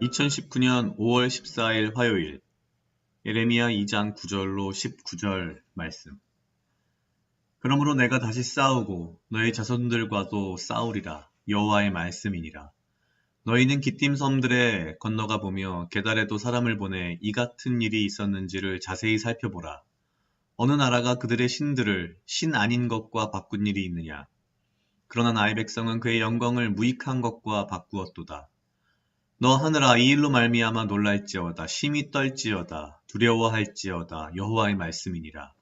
2019년 5월 14일 화요일 예레미야 2장 9절로 19절 말씀. 그러므로 내가 다시 싸우고 너희 자손들과도 싸우리라. 여호와의 말씀이니라. 너희는 기띔 섬들에 건너가 보며 게달에도 사람을 보내 이 같은 일이 있었는지를 자세히 살펴보라. 어느 나라가 그들의 신들을 신 아닌 것과 바꾼 일이 있느냐? 그러나 나의 백성은 그의 영광을 무익한 것과 바꾸었도다 너 하늘아 이 일로 말미암아 놀랄지어다. 심히 떨지어다. 두려워할지어다. 여호와의 말씀이니라.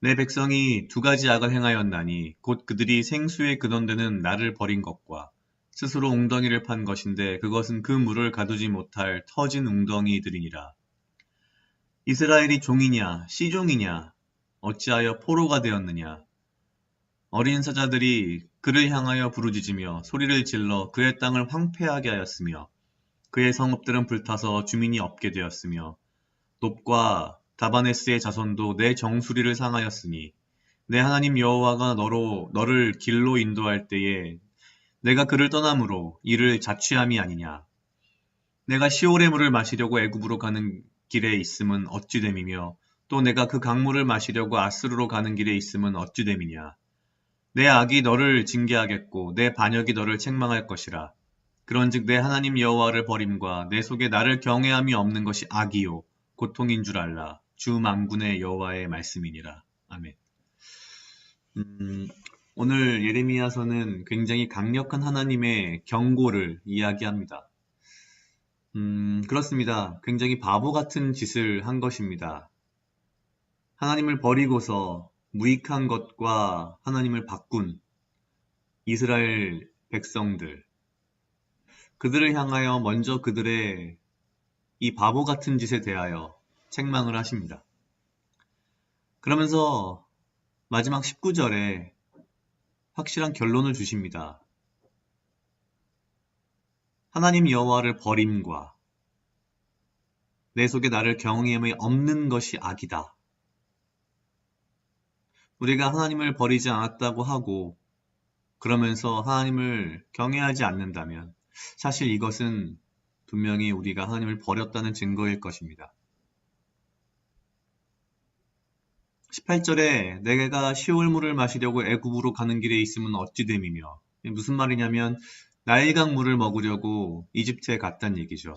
내 백성이 두 가지 악을 행하였나니 곧 그들이 생수에 근원되는 나를 버린 것과 스스로 웅덩이를 판 것인데 그것은 그 물을 가두지 못할 터진 웅덩이들이니라. 이스라엘이 종이냐 시종이냐 어찌하여 포로가 되었느냐? 어린 사자들이 그를 향하여 부르짖으며 소리를 질러 그의 땅을 황폐하게 하였으며 그의 성읍들은 불타서 주민이 없게 되었으며 높과 다바네스의 자손도 내 정수리를 상하였으니 내 하나님 여호와가 너로 너를 길로 인도할 때에 내가 그를 떠남으로 이를 자취함이 아니냐. 내가 시올의 물을 마시려고 애굽으로 가는 길에 있음은 어찌 됨이며 또 내가 그 강물을 마시려고 아스르로 가는 길에 있음은 어찌 됨이냐 내 악이 너를 징계하겠고 내 반역이 너를 책망할 것이라. 그런즉 내 하나님 여호와를 버림과 내 속에 나를 경외함이 없는 것이 악이요 고통인 줄 알라. 주 만군의 여호와의 말씀이니라. 아멘. 음, 오늘 예레미야서는 굉장히 강력한 하나님의 경고를 이야기합니다. 음, 그렇습니다. 굉장히 바보 같은 짓을 한 것입니다. 하나님을 버리고서 무익한 것과 하나님을 바꾼 이스라엘 백성들, 그들을 향하여 먼저 그들의 이 바보 같은 짓에 대하여 책망을 하십니다. 그러면서 마지막 19절에 확실한 결론을 주십니다. 하나님 여호와를 버림과 내 속에 나를 경외함이 없는 것이 악이다. 우리가 하나님을 버리지 않았다고 하고 그러면서 하나님을 경외하지 않는다면 사실 이것은 분명히 우리가 하나님을 버렸다는 증거일 것입니다. 18절에 내가 시올물을 마시려고 애굽으로 가는 길에 있으면 어찌 됨이며 무슨 말이냐면 나일강 물을 먹으려고 이집트에 갔단 얘기죠.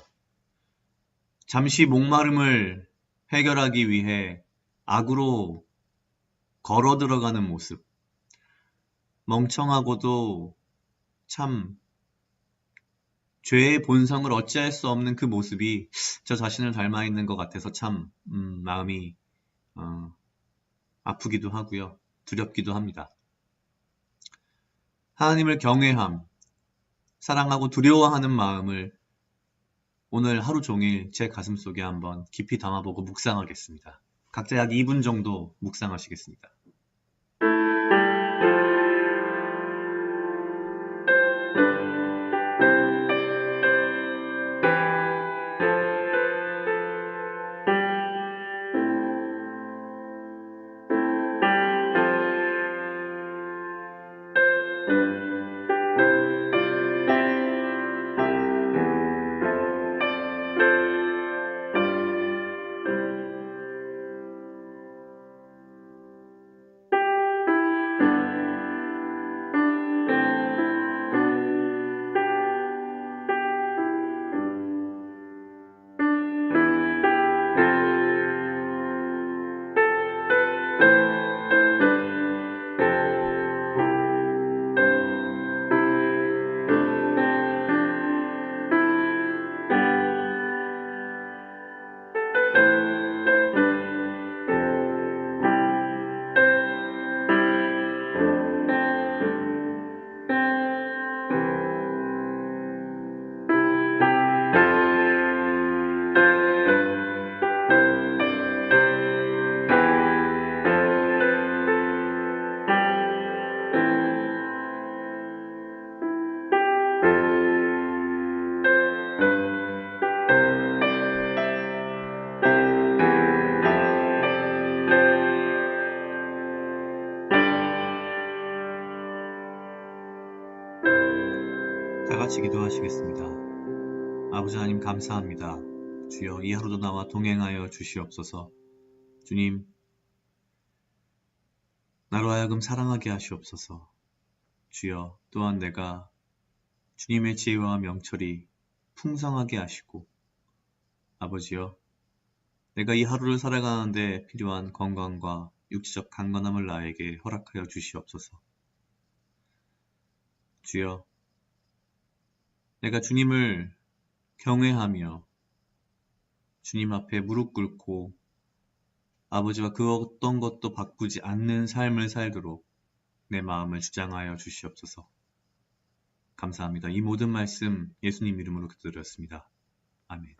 잠시 목마름을 해결하기 위해 악으로 걸어 들어가는 모습. 멍청하고도 참 죄의 본성을 어찌할 수 없는 그 모습이 저 자신을 닮아 있는 것 같아서 참 음, 마음이 어, 아프기도 하고요. 두렵기도 합니다. 하나님을 경외함, 사랑하고 두려워하는 마음을 오늘 하루 종일 제 가슴 속에 한번 깊이 담아보고 묵상하겠습니다. 각자 약 2분 정도 묵상하시겠습니다. 같이 기도하시겠습니다. 아버지 하나님 감사합니다. 주여 이 하루도 나와 동행하여 주시옵소서. 주님, 나로 하여금 사랑하게 하시옵소서. 주여 또한 내가 주님의 지혜와 명철이 풍성하게 하시고 아버지여 내가 이 하루를 살아가는데 필요한 건강과 육체적 강건함을 나에게 허락하여 주시옵소서. 주여 내가 주님을 경외하며 주님 앞에 무릎 꿇고 아버지와 그 어떤 것도 바꾸지 않는 삶을 살도록 내 마음을 주장하여 주시옵소서. 감사합니다. 이 모든 말씀 예수님 이름으로 기도드렸습니다. 아멘.